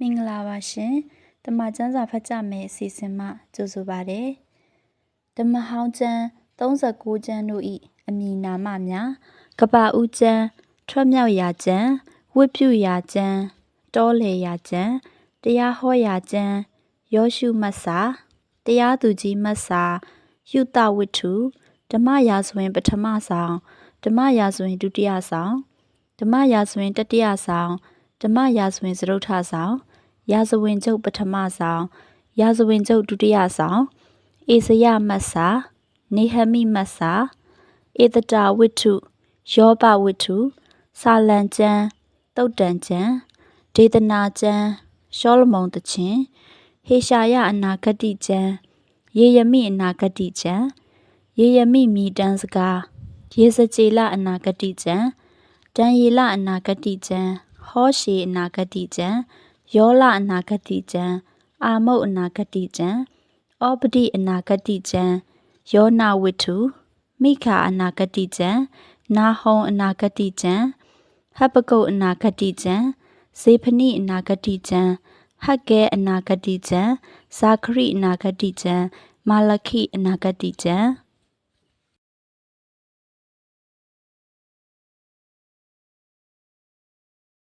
မင်္ဂလာပါရှင်ဓမ္မကျမ်းစာဖတ်ကြမယ်အစီအစဉ်မှကြိုဆိုပါရစေဓမ္မဟောင်းကျမ်း39ကျမ်းတို့၏အမည်နာမများကပ္ပဦးကျမ်းထွက်မြောက်ရာကျမ်းဝိပုရာကျမ်းတောလေရာကျမ်းတရားဟောရာကျမ်းယောရှုမတ်စာတရားသူကြီးမတ်စာယုတဝိထုဓမ္မရာဇဝင်ပထမဆောင်ဓမ္မရာဇဝင်ဒုတိယဆောင်ဓမ္မရာဇဝင်တတိယဆောင် ဓမ္မရာဇဝင်စရုထဆောင်ရာဇဝင်ကျုပ်ပထမဆောင်ရာဇဝင်ကျုပ်ဒုတိယဆောင်ဧဇယမတ်စာနေဟမိမတ်စာဧတတာဝိထုယောဘဝိထုစာလံကျမ်းတုတ်တန်ကျမ်းဒေသနာကျမ်းရှောလမုန်တခြင်းဟေရှာယအနာဂတိကျမ်းယေရမိအနာဂတိကျမ်းယေရမိမိတန်းစကားယေစကြည်လအနာဂတိကျမ်းဒံယေလအနာဂတိကျမ်း ဟောရှေအနာဂတိကျမ်းယောလအနာဂတိကျမ်းအာမုတ်အနာဂတိကျမ်းဩပတိအနာဂတိကျမ်းယောနာဝိထုမိခာအနာဂတိကျမ်းနာဟုံအနာဂတိကျမ်းဟပကုတ်အနာဂတိကျမ်းဇေဖနိအနာဂတိကျမ်းဟက်ကဲအနာဂတိကျမ်းဇာခရိအနာဂတိကျမ်းမာလခိအနာဂတိကျမ်း